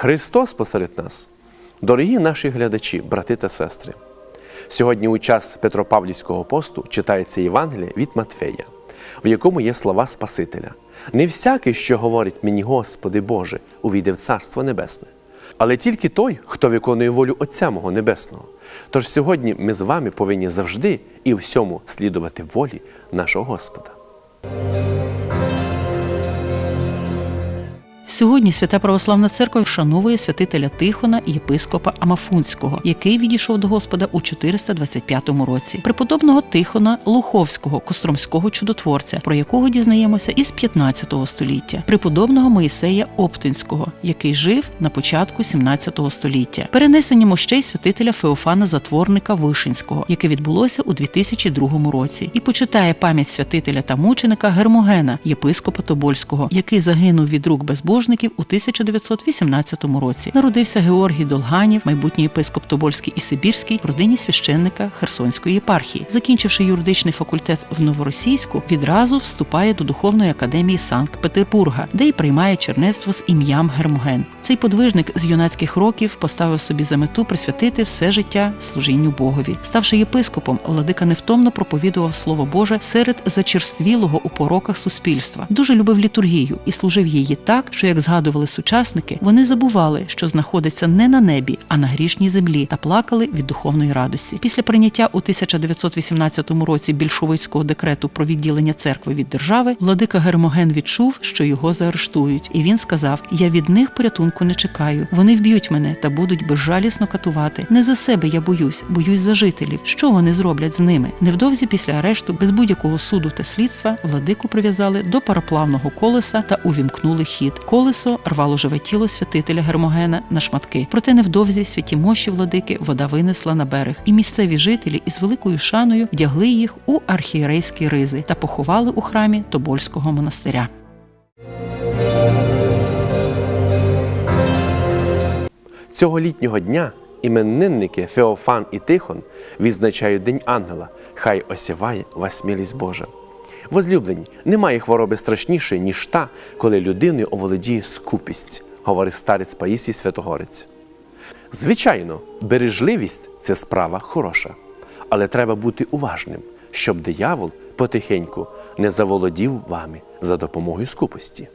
Христос посеред нас. Дорогі наші глядачі, брати та сестри. Сьогодні у час Петропавлівського посту читається Євангеліє від Матфея, в якому є слова Спасителя. Не всякий, що говорить мені, Господи Боже, увійде в Царство Небесне, але тільки той, хто виконує волю Отця мого Небесного. Тож сьогодні ми з вами повинні завжди і всьому слідувати волі нашого Господа. Сьогодні Свята Православна Церква вшановує святителя Тихона єпископа Амафунського, який відійшов до Господа у 425 році. Преподобного Тихона Луховського, костромського чудотворця, про якого дізнаємося із 15 століття, преподобного Моїсея Оптинського, який жив на початку 17 століття, перенесення мощей святителя Феофана Затворника Вишинського, яке відбулося у 2002 році, і почитає пам'ять святителя та мученика Гермогена, єпископа Тобольського, який загинув від рук безбожників у 1918 році. Народився Георгій Долганів, майбутній єпископ Тобольський і Сибірський в родині священника Херсонської єпархії. Закінчивши юридичний факультет в Новоросійську, відразу вступає до духовної академії Санкт-Петербурга, де й приймає чернецтво з ім'ям Гермоген. Цей подвижник з юнацьких років поставив собі за мету присвятити все життя служінню Богові. Ставши єпископом, владика невтомно проповідував слово Боже серед зачерствілого у пороках суспільства. Дуже любив літургію і служив її так, що як згадували сучасники, вони забували, що знаходиться не на небі, а на грішній землі, та плакали від духовної радості. Після прийняття у 1918 році більшовицького декрету про відділення церкви від держави, владика Гермоген відчув, що його заарештують, і він сказав: Я від них порятунку не чекаю. Вони вб'ють мене та будуть безжалісно катувати. Не за себе я боюсь, боюсь за жителів. Що вони зроблять з ними? Невдовзі після арешту, без будь-якого суду та слідства, владику прив'язали до пароплавного колеса та увімкнули хід. Колесо рвало живе тіло святителя Гермогена на шматки. Проте невдовзі святі мощі владики вода винесла на берег, і місцеві жителі із великою шаною вдягли їх у архієрейські ризи та поховали у храмі Тобольського монастиря. Цього літнього дня іменинники Феофан і Тихон відзначають День ангела. Хай осіває вас милість Божа. Возлюблені, немає хвороби страшнішої, ніж та, коли людиною оволодіє скупість, говорить старець Паїсій Святогорець. Звичайно, бережливість це справа хороша, але треба бути уважним, щоб диявол потихеньку не заволодів вами за допомогою скупості.